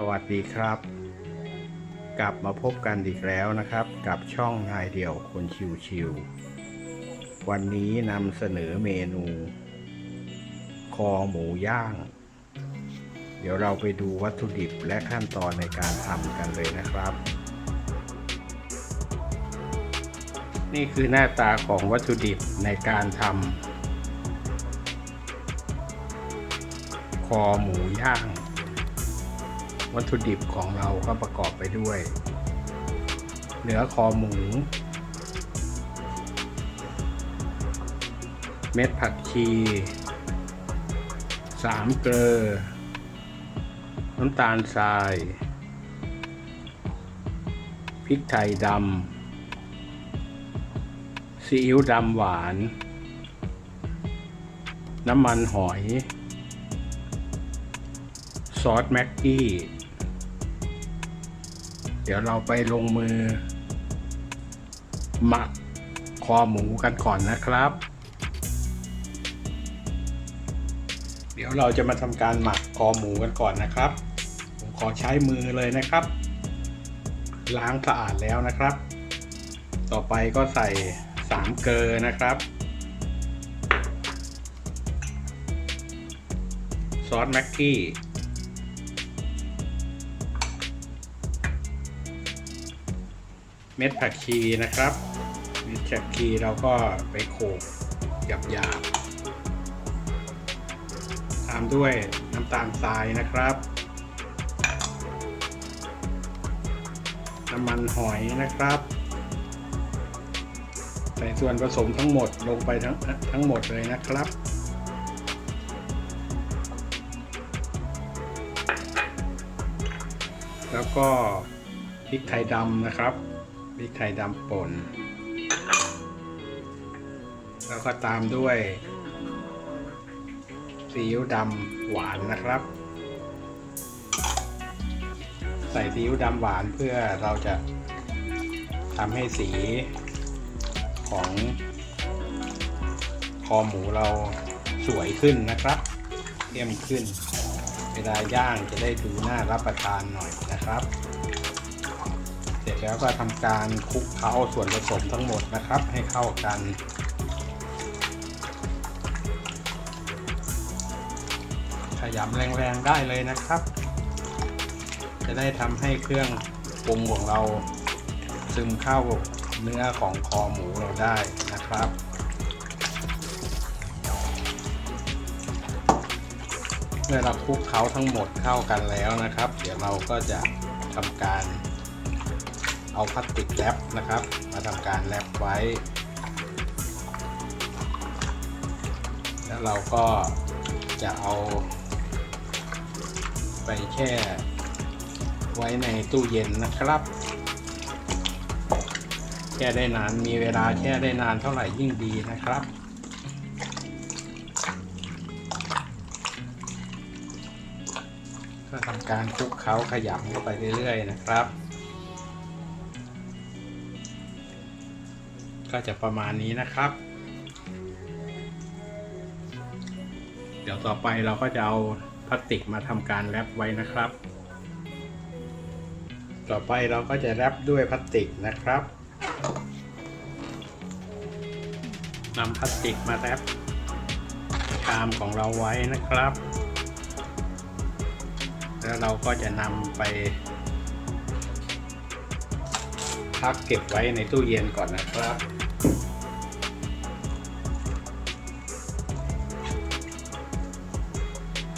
สวัสดีครับ กลับมาพบกันอีกแล้วนะครับ กับช่องนายเดี่ยวคนชิวๆวันนี้นำเสนอเมนู คอหมูย่าง เดี๋ยวเราไปดูวัตถุดิบและขั้นตอนในการทำกันเลยนะครับ นี่คือหน้าตาของวัตถุดิบในการทำคอหมูย่าง วัตถุดิบของเราก็ประกอบไปด้วย เนื้อคอหมู เม็ดผักชีสามเกลือ น้ำตาลทราย พริกไทยดำ ซีอิ๊วดำหวาน น้ำมันหอย ซอสแม็กกี้ เดี๋ยวเราไปลงมือ หมักคอหมูกันก่อนนะครับ เดี๋ยวเราจะมาทำการหมักคอหมูกันก่อนนะครับ ผมขอใช้มือเลยนะครับ ล้างสะอาดแล้วนะครับ ต่อไปก็ใส่สามเกลือนะครับซอสแม็กกี้ เม็ดผักชีนะครับ เม็ดผักชีเราก็ไปโขลกหยาบๆตามด้วยน้ำตาลทรายนะครับ น้ำมันหอยนะครับใส่ส่วนผสมทั้งหมดลงไปทั้งทั้งหมดเลยนะครับ แล้วก็พริกไทยดำนะครับ พริกไทยดำป่น แล้วก็ตามด้วยซีอิ๊วดำหวานนะครับ ใส่ซีอิ๊วดำหวานเพื่อเราจะทำให้สีของคอหมูเราสวยขึ้นนะครับเข้มขึ้น เวลาย่างจะได้ดูน่ารับประทานหน่อยนะครับ สร็จแล้วก็ทำการคลุกเคล้าส่วนผสมทั้งหมดนะครับ ให้เข้ากัน ขยำแรงๆได้เลยนะครับ จะได้ทำให้เครื่องปรุงของเราซึมเข้าเนื้อของคอหมูเราได้นะครับเมื่อเราคลุกเคล้าทั้งหมดเข้ากันแล้วนะครับ เดี๋ยวเราก็จะทำการ เอาพลาสติกแรปนะครับ มาทำการแรปไว้ แล้วเราก็จะเอา ไปแช่ไว้ในตู้เย็นนะครับ แช่ได้นานมีเวลาแช่ได้นานเท่าไหร่ยิ่งดีนะครับก็ทำการคลุกเคล้าขยำเข้าไปเรื่อยๆนะครับ ก็จะประมาณนี้นะครับ เดี๋ยวต่อไปเราก็จะเอาพลาสติกมาทำการแรปไว้นะครับ ต่อไปเราก็จะแรปด้วยพลาสติกนะครับนำพลาสติกมาแรปชามของเราไว้นะครับ แล้วเราก็จะนำไปพักเก็บไว้ในตู้เย็นก่อนนะครับ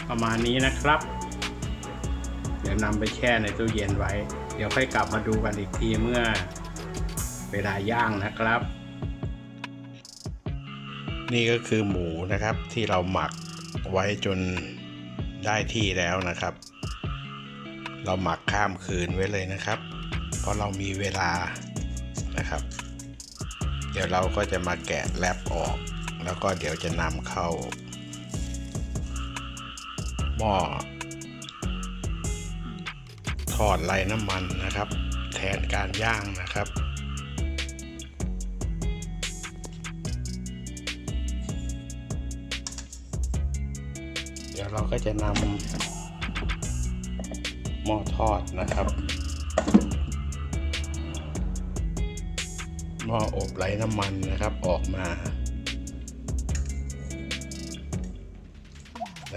ประมาณนี้นะครับ เดี๋ยวนำไปแช่ในตู้เย็นไว้ เดี๋ยวค่อยกลับมาดูกันอีกทีเมื่อเวลาย่างนะครับ นี่ก็คือหมูนะครับที่เราหมักไว้จนได้ที่แล้วนะครับ เราหมักข้ามคืนไว้เลยนะครับ เพราะเรามีเวลานะครับ เดี๋ยวเราก็จะมาแกะแรปออก แล้วก็เดี๋ยวจะนำเข้า หม้อทอดไร้น้ำมันนะครับ แทนการย่างนะครับเดี๋ยวเราก็จะนำหม้อทอดนะครับหม้ออบไร้น้ำมันนะครับออกมา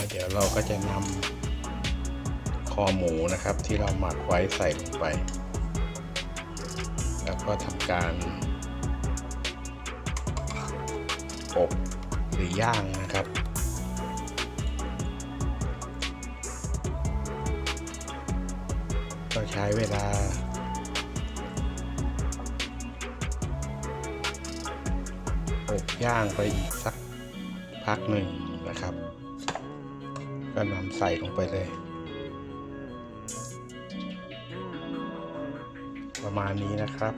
แล้วเดี๋ยวเราก็จะนำคอหมูนะครับ ที่เราหมักไว้ใส่ลงไป แล้วก็ทำการอบหรือย่างนะครับก็ใช้เวลาอบย่างไปอีกสักพักหนึ่งนะครับ ก็นำใส่ลงไปเลย ประมาณนี้นะครับ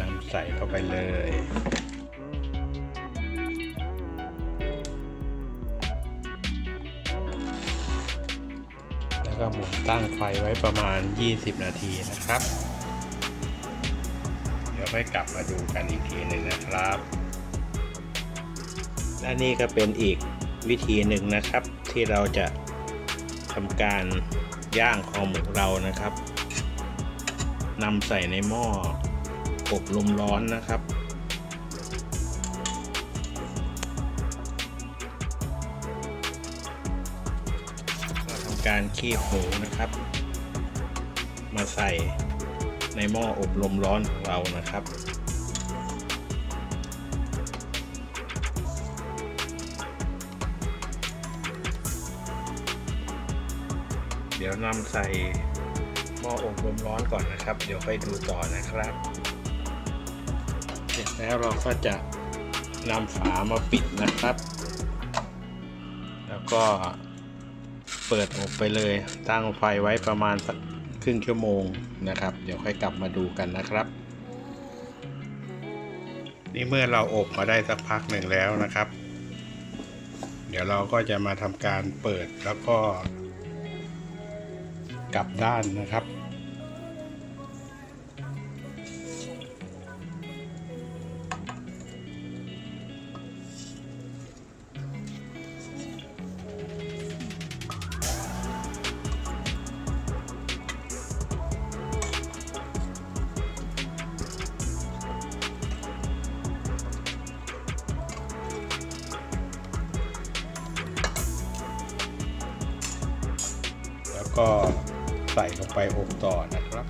นำใส่เข้าไปเลยแล้วก็หมุนตั้งไฟไว้ประมาณ 20 นาทีนะครับ เดี๋ยวค่อยกลับมาดูกันอีกทีหนึ่งนะครับ และนี่ก็เป็นอีกวิธีหนึ่งนะครับ ที่เราจะทำการย่างคอหมูเรานะครับนำใส่ในหม้ออบลมร้อนนะครับ ก็ทำการคีบหมูนะครับ มาใส่ในหม้ออบลมร้อนของเรานะครับ นำใส่หม้ออบลมร้อนก่อนนะครับ เดี๋ยวค่อยดูต่อนะครับ เสร็จแล้วเราก็จะนำฝามาปิดนะครับ แล้วก็เปิดอบไปเลย ตั้งไฟไว้ประมาณสักครึ่งชั่วโมงนะครับ เดี๋ยวค่อยกลับมาดูกันนะครับ นี่เมื่อเราอบมาได้สักพักหนึ่งแล้วนะครับ เดี๋ยวเราก็จะมาทำการเปิดแล้วก็ กลับด้านนะครับ แล้วก็ ใส่ลงไปอบต่อนะครับ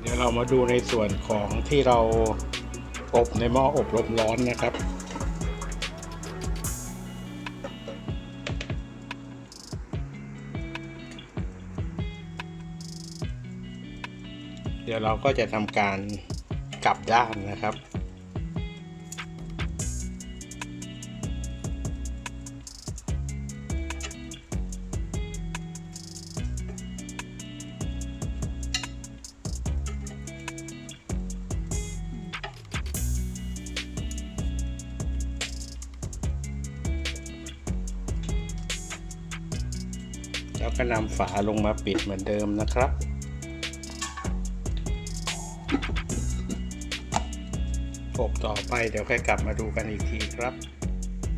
เดี๋ยวเรามาดูในส่วนของที่เราอบในหม้ออบลมร้อนนะครับเดี๋ยวเราก็จะทำการกลับด้านนะครับ ก็นำฝาลงมาปิดเหมือนเดิมนะครับ อบต่อไปเดี๋ยวค่อยกลับมาดูกันอีกทีครับ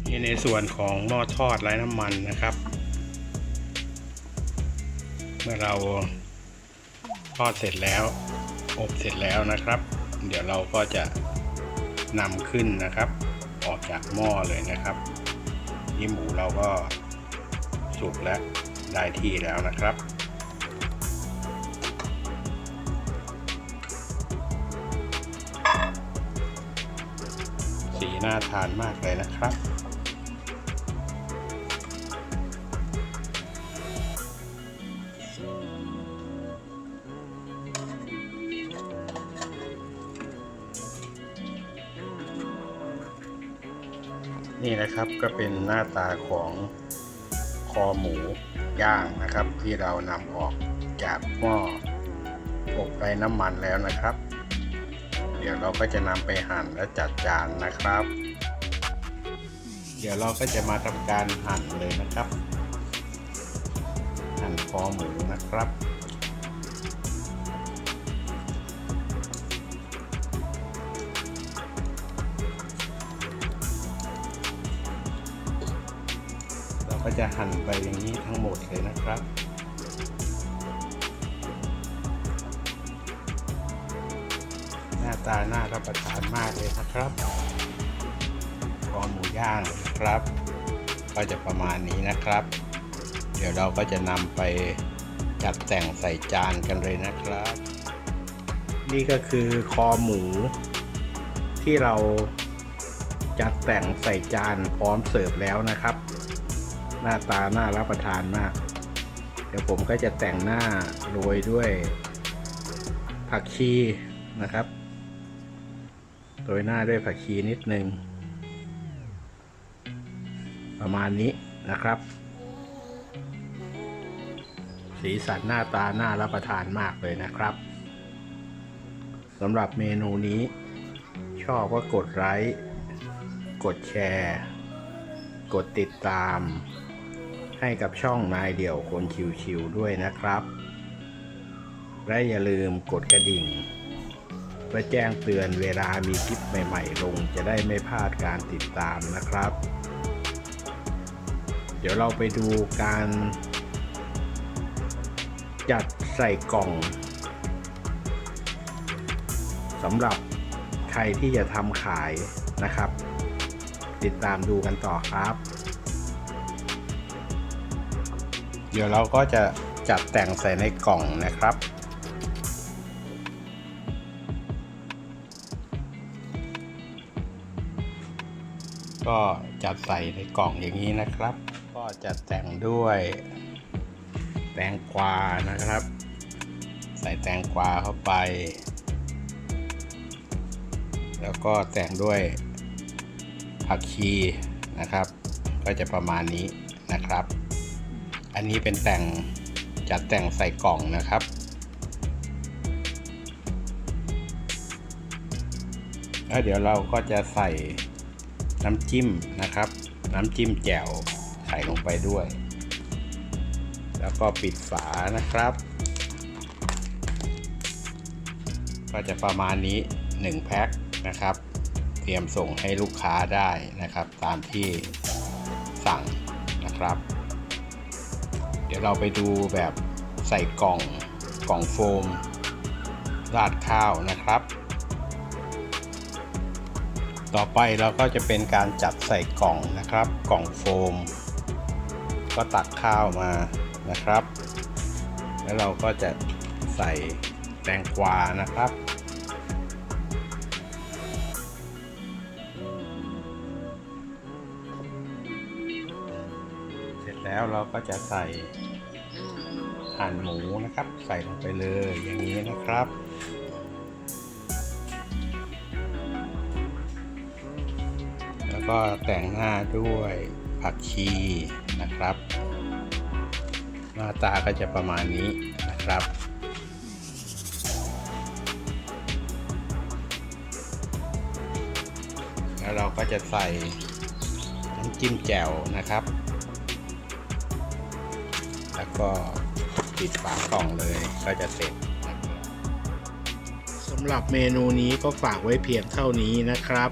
นี่ในส่วนของหม้อทอดไร้น้ำมันนะครับ เมื่อเราทอดเสร็จแล้ว อบเสร็จแล้วนะครับ เดี๋ยวเราก็จะนำขึ้นนะครับ ออกจากหม้อเลยนะครับนี่หมูเราก็สุกและ ได้ที่แล้วนะครับ สีน่าทานมากเลยนะครับ นี่นะครับก็เป็นหน้าตาของ คอหมูย่างนะครับ ที่เรานำออกจากหม้ออบไร้น้ำมันแล้วนะครับ เดี๋ยวเราก็จะนำไปหั่นและจัดจานนะครับ เดี๋ยวเราก็จะมาทำการหั่นเลยนะครับ หั่นคอหมูนะครับ ก็จะหั่นไปอย่างนี้ทั้งหมดเลยนะครับหน้าตาน่ารับประทานมากเลยนะครับคอหมูย่างครับ ก็จะประมาณนี้นะครับ เดี๋ยวเราก็จะนำไปจัดแต่งใส่จานกันเลยนะครับ นี่ก็คือคอหมู ที่เราจัดแต่งใส่จานพร้อมเสิร์ฟแล้วนะครับ หน้าตาน่ารับประทานมาก เดี๋ยวผมก็จะแต่งหน้าโรยด้วยผักชีนะครับโรยหน้าด้วยผักชีนิดนึง ประมาณนี้นะครับ สีสันหน้าตาน่ารับประทานมากเลยนะครับสำหรับเมนูนี้ ชอบก็กดไลค์กดแชร์ กดติดตาม ให้กับช่องนายเดี่ยวคนชิวๆด้วยนะครับ และอย่าลืมกดกระดิ่งเพื่อแจ้งเตือนเวลามีคลิปใหม่ ๆ ลงจะได้ไม่พลาดการติดตามนะครับ เดี๋ยวเราไปดูการ จัดใส่กล่องสำหรับใครที่จะทำขายนะครับ ติดตามดูกันต่อครับ เดี๋ยวเราก็จะจัดแต่งใส่ในกล่องนะครับ ก็จัดใส่ในกล่องอย่างนี้นะครับ ก็จะแต่งด้วยแตงกวานะครับ ใส่แตงกวาเข้าไป แล้วก็แต่งด้วยผักชีนะครับ ก็จะประมาณนี้นะครับ อันนี้เป็นแต่งจัดแต่งใส่กล่องนะครับ แล้วเดี๋ยวเราก็จะใส่น้ำจิ้มนะครับ น้ำจิ้มแจ่วใส่ลงไปด้วย แล้วก็ปิดฝานะครับ ก็จะประมาณนี้ 1 แพ็คนะครับ เตรียมส่งให้ลูกค้าได้นะครับ ตามที่สั่งนะครับ ดี๋ยวเราไปดูแบบใส่กล่องกล่องโฟม ราดข้าวนะครับ ต่อไปเราก็จะเป็นการจัดใส่กล่องนะครับ กล่องโฟม ก็ตักข้าวมานะครับ แล้วเราก็จะใส่แตงกวานะครับ แล้วเราก็จะใส่หั่นหมูนะครับ ใส่ลงไปเลยอย่างนี้นะครับแล้วก็แต่งหน้าด้วยผักชีนะครับ หน้าตาก็จะประมาณนี้นะครับ แล้วเราก็จะใส่น้ำจิ้มแจ่วนะครับ แล้วก็ปิดฝากล่องเลยก็จะเสร็จสำหรับเมนูนี้ก็ฝากไว้เพียงเท่านี้นะครับ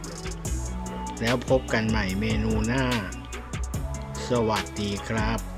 แล้วพบกันใหม่เมนูหน้า สวัสดีครับ